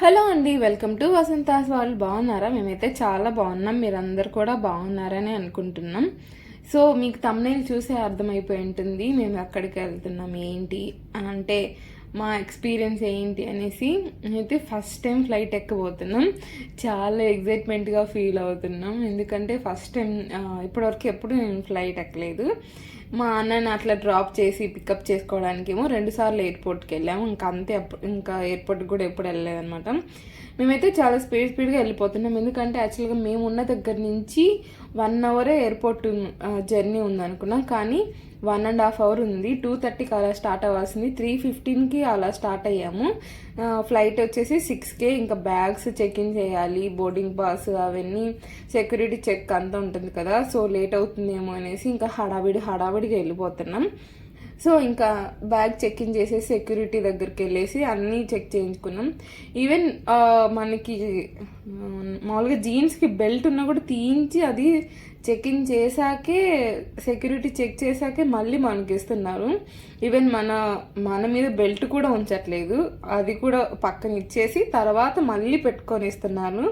Hello అండి welcome to Vasantha's వాళ్ళు బాగున్నారా? మేమైతే చాలా బాగున్నాం మీరందరు కూడా బాగున్నారని అనుకుంటున్నాం. సో మీకు తమ్నేల్ చూసే అర్థమైపోయి ఉంటుంది మేము ఎక్కడికి వెళ్తున్నాం ఏంటి అని అంటే మా ఎక్స్పీరియన్స్ ఏంటి అనేసి అయితే ఫస్ట్ టైం ఫ్లైట్ ఎక్కబోతున్నాం. చాలా ఎగ్జైట్మెంట్గా ఫీల్ అవుతున్నాం ఎందుకంటే ఫస్ట్ టైం ఇప్పటివరకు ఎప్పుడు నేను ఫ్లైట్ ఎక్కలేదు. మా అన్నని అట్లా డ్రాప్ చేసి పికప్ చేసుకోవడానికి ఏమో రెండు సార్లు ఎయిర్పోర్ట్కి వెళ్ళాము. ఇంకా అంతే అప్పుడు ఇంకా ఎయిర్పోర్ట్కి కూడా ఎప్పుడు వెళ్ళలేదనమాట మేమైతే చాలా స్పీడ్ స్పీడ్గా వెళ్ళిపోతున్నాం. ఎందుకంటే యాక్చువల్గా మేము ఉన్న దగ్గర నుంచి వన్ అవరే ఎయిర్పోర్ట్ జర్నీ ఉందనుకున్నాం. కానీ వన్ అండ్ హాఫ్ అవర్ ఉంది. టూ థర్టీకి అలా స్టార్ట్ అవ్వాల్సింది. త్రీ ఫిఫ్టీన్కి అలా స్టార్ట్ అయ్యాము. ఫ్లైట్ వచ్చేసి సిక్స్కే. ఇంకా బ్యాగ్స్ చెక్ ఇన్ చేయాలి. బోర్డింగ్ పాస్ అవన్నీ సెక్యూరిటీ చెక్ అంతా ఉంటుంది కదా. సో లేట్ అవుతుందేమో అనేసి ఇంకా హడావిడి హడావిడిగా వెళ్ళిపోతున్నాం. సో ఇంకా బ్యాగ్ చెక్ ఇన్ చేసేసి సెక్యూరిటీ దగ్గరికి వెళ్ళేసి అన్నీ చెక్ చేయించుకున్నాం. ఈవెన్ మనకి మామూలుగా జీన్స్కి బెల్ట్ ఉన్నా కూడా తీయించి అది చెక్ ఇన్ చేశాకే సెక్యూరిటీ చెక్ చేశాకే మళ్ళీ మనకి ఇస్తున్నారు ఈవెన్ మన మన మీద బెల్ట్ కూడా ఉంచట్లేదు. అది కూడా పక్కన ఇచ్చేసి తర్వాత మళ్ళీ పెట్టుకొని ఇస్తున్నారు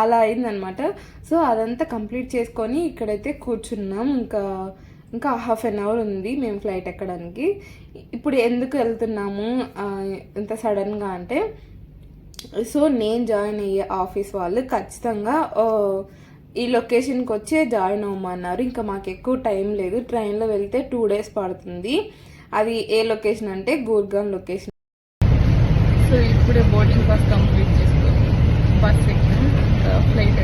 అలా అయిందనమాట సో అదంతా కంప్లీట్ చేసుకొని ఇక్కడైతే కూర్చున్నాం. ఇంకా ఇంకా హాఫ్ అన్ అవర్ ఉంది మేము ఫ్లైట్ ఎక్కడానికి. ఇప్పుడు ఎందుకు వెళ్తున్నాము? ఇంత సడన్గా అంటే సో నేను జాయిన్ అయ్యే ఆఫీస్ వాళ్ళు ఖచ్చితంగా ఈ లొకేషన్కి వచ్చే జాయిన్ అవ్వమన్నారు. ఇంకా మాకు ఎక్కువ టైం లేదు. ట్రైన్లో వెళ్తే టూ డేస్ పడుతుంది. అది ఏ లొకేషన్ అంటే గూర్గాన్ లొకేషన్ సో ఇప్పుడే బోర్డింగ్ పాస్ కంప్లీట్ చేసుకొని బస్ ఫ్లైట్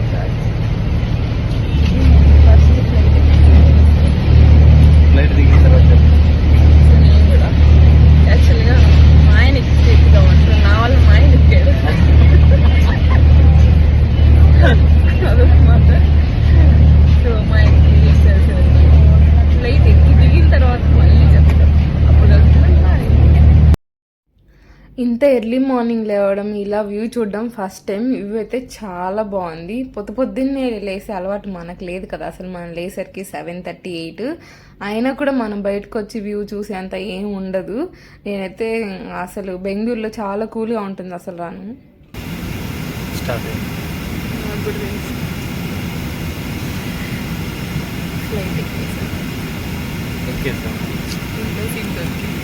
ఇంత ఎర్లీ మార్నింగ్ లేవడం ఇలా వ్యూ చూడడం ఫస్ట్ టైం వ్యూ అయితే చాలా బాగుంది. పొద్దు పొద్దున్నే లేసే అలవాటు మనకు లేదు కదా. అసలు మనం లేసరికి సెవెన్ థర్టీ ఎయిట్. అయినా కూడా మనం బయటకు వచ్చి వ్యూ చూసేంత ఏం ఉండదు. నేనైతే అసలు బెంగళూరులో చాలా కూల్గా ఉంటుంది అసలు రాను. స్టార్ట్ ఫ్లైట్ ఎక్కేసాం విండో సీట్ దొరికింది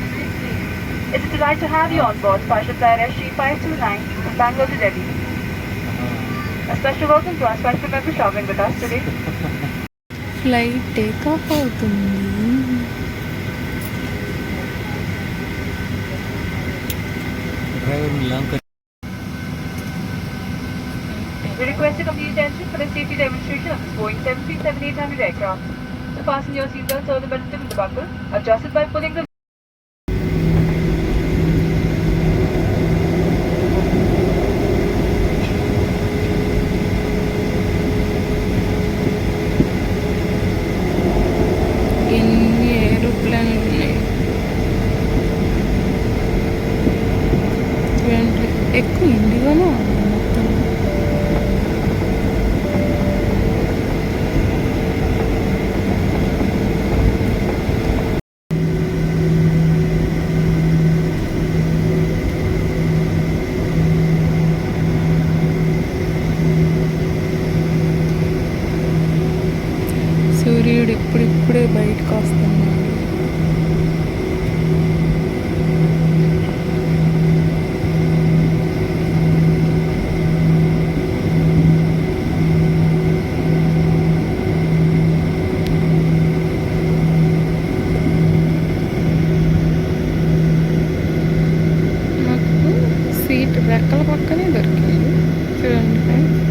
It's a delight to have you on board Special Flight SG529 from Bangalore to Delhi. A special welcome to our special member traveling with us today. Flight takeoff అవుతుంది driver long We request your complete attention for the safety demonstration of this Boeing 737-800 aircraft. The fasten your seatbelts or the belt in the buckle, adjusted by pulling the ఎక్కువ ఇండిగానే ఉంది మొత్తం సూర్యుడు ఇప్పుడిప్పుడే బయటకు వస్తున్నాడు రెక్కల పక్కనే దొరికింది చూడండి ఫ్రెండ్స్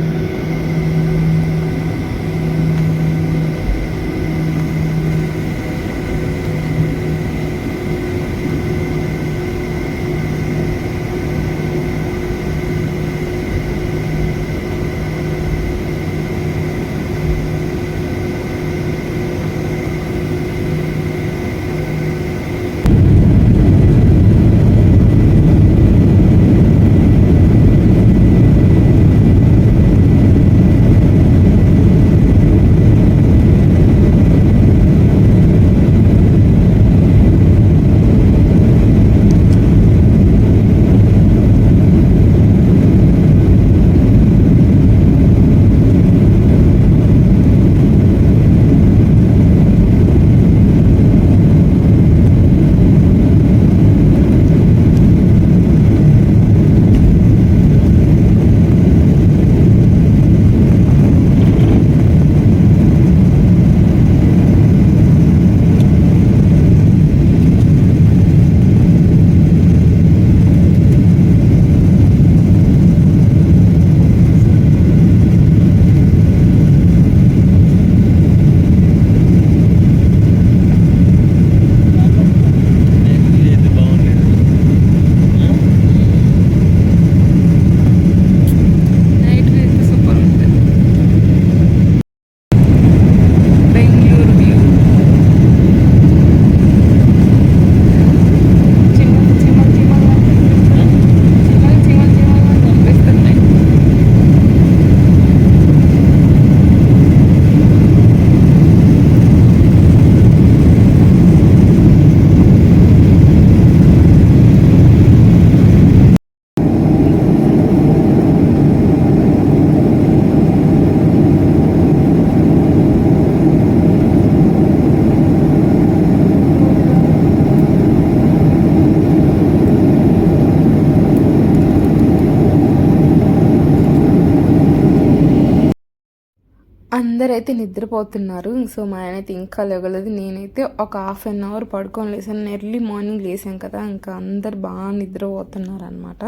అందరైతే నిద్రపోతున్నారు. సో మా ఆయన అయితే ఇంకా లేవలేదు. నేనైతే ఒక హాఫ్ అన్ అవర్ పడుకొని లేసాను. ఎర్లీ మార్నింగ్ లేసాం కదా ఇంకా అందరు బాగా నిద్రపోతున్నారు అనమాట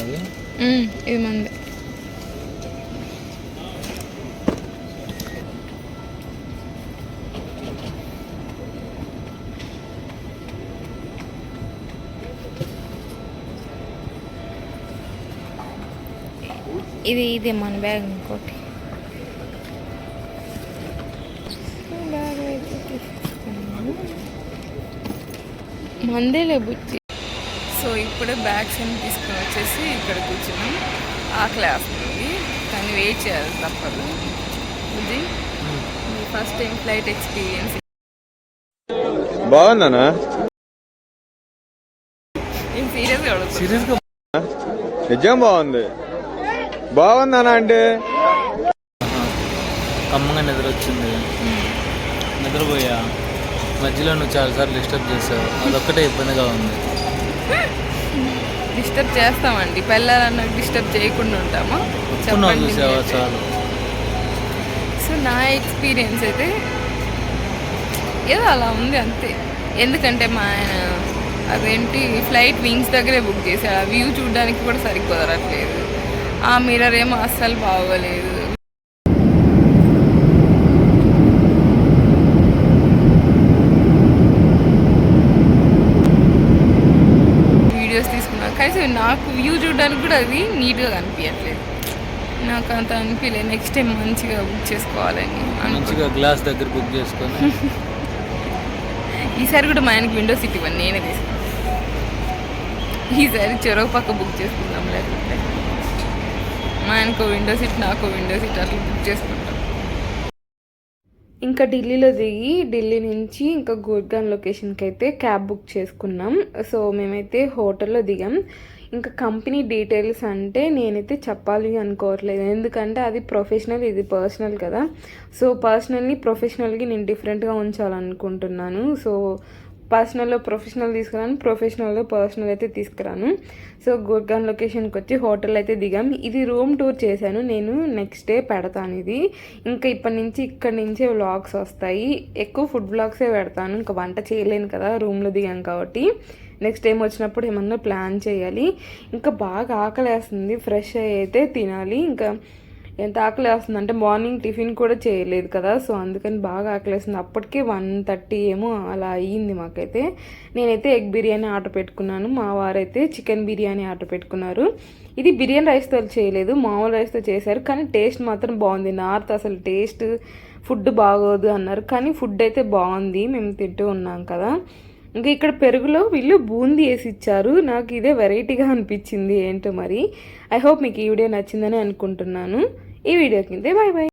అది? ఉమ్, ఇది మంది. ఇది ఇది మన బ్యాగ్ ఇంకోటి. మందేలే బుజ్జి. సో ఇప్పుడే బ్యాగ్స్ అన్ని తీసుకొని వచ్చేసి ఇక్కడ కూర్చున్నాం. ఆకలి వేస్తుంది కానీ వెయిట్ చేయాలి తప్పదు. బుజ్జి మీ ఫస్ట్ టైం ఫ్లైట్ ఎక్స్పీరియన్స్. బాగుందనా నేను సీరియస్గా అడుగుతాను సీరియస్గా నిజం బాగుంది. బాగుందనా అంటే? కమ్మగా నిద్ర వచ్చింది నిద్రపోయా. మధ్యలో నువ్వు చాలాసార్లు డిస్టర్బ్ చేసావు. అదొక్కటే ఇబ్బందిగా ఉంది. డిస్టర్బ్ చేస్తామండి. పెళ్ళాలన్నా డిస్టర్బ్ చేయకుండా ఉంటామా. చెప్పండి సో నా ఎక్స్పీరియన్స్ అయితే ఏదో అలా ఉంది అంతే. ఎందుకంటే మా ఆయన అదేంటి ఫ్లైట్ వింగ్స్ దగ్గరే బుక్ చేశాడు ఆ వ్యూ చూడడానికి కూడా సరిగ్గా కుదరట్లేదు. ఆ మిర్రర్ ఏమో అస్సలు బాగోలేదు వీడియోస్ తీసుకున్నా కనీసం నాకు వ్యూ చూడడానికి కూడా అది నీట్గా కనిపించట్లేదు. నాకు అంత అనిపించలేదు. నెక్స్ట్ టైం మంచిగా బుక్ చేసుకోవాలని. మంచిగా గ్లాస్ దగ్గర బుక్ చేసుకొని. ఈసారి కూడా మా ఆయనకి విండో సీట్ ఇవ్వండి నేనే తీసుకున్నాను ఈసారి చెరవ పక్క బుక్ చేసుకుందాం లేకపోతే. మా ఆయనకు విండో సీట్ నాకు విండో సీట్ అట్లా బుక్ చేసుకుంటాం. ఇంకా ఢిల్లీలో దిగి ఢిల్లీ నుంచి ఇంకా గుర్గాన్ లొకేషన్కి అయితే క్యాబ్ బుక్ చేసుకున్నాం. సో మేమైతే హోటల్లో దిగాం. ఇంకా కంపెనీ డీటెయిల్స్ అంటే నేనైతే చెప్పాలి అనుకోవట్లేదు. ఎందుకంటే అది ప్రొఫెషనల్ ఇది పర్సనల్ కదా. సో పర్సనల్ని ప్రొఫెషనల్కి నేను డిఫరెంట్గా ఉంచాలనుకుంటున్నాను. సో పర్సనల్లో ప్రొఫెషనల్ తీసుకురాను ప్రొఫెషనల్లో పర్సనల్ అయితే తీసుకురాను. సో గుర్గాన్ లొకేషన్కి వచ్చి హోటల్ అయితే దిగాం. ఇది రూమ్ టూర్ చేశాను. నేను నెక్స్ట్ డే పెడతాను ఇది. ఇంకా ఇప్పటి నుంచి ఇక్కడి నుంచే వ్లాగ్స్ వస్తాయి. ఎక్కువ ఫుడ్ వ్లాగ్సే పెడతాను. ఇంకా వంట చేయలేను కదా రూమ్లో దిగాం కాబట్టి. నెక్స్ట్ టైం వచ్చినప్పుడు ఏమన్నా ప్లాన్ చేయాలి. ఇంకా బాగా ఆకలేస్తుంది. ఫ్రెష్ అయితే తినాలి. ఇంకా ఎంత ఆకలి వేస్తుంది అంటే మార్నింగ్ టిఫిన్ కూడా చేయలేదు కదా సో అందుకని బాగా ఆకలి వేస్తుంది అప్పటికే వన్ థర్టీ ఏమో అలా అయ్యింది మాకైతే. నేనైతే ఎగ్ బిర్యానీ ఆర్డర్ పెట్టుకున్నాను. మా వారైతే చికెన్ బిర్యానీ ఆర్డర్ పెట్టుకున్నారు. ఇది బిర్యానీ రైస్తో చేయలేదు మామూలు రైస్తో చేశారు కానీ టేస్ట్ మాత్రం బాగుంది. నార్త్ అసలు టేస్ట్ ఫుడ్ బాగోదు అన్నారు కానీ ఫుడ్ అయితే బాగుంది మేము తింటూ ఉన్నాం కదా. ఇంకా ఇక్కడ పెరుగులో వీళ్ళు బూందీ వేసి ఇచ్చారు. నాకు ఇదే వెరైటీగా అనిపించింది ఏంటో మరి. ఐ హోప్ మీకు ఈ వీడియో నచ్చిందని అనుకుంటున్నాను. ఈ వీడియో కిందే బాయ్ బాయ్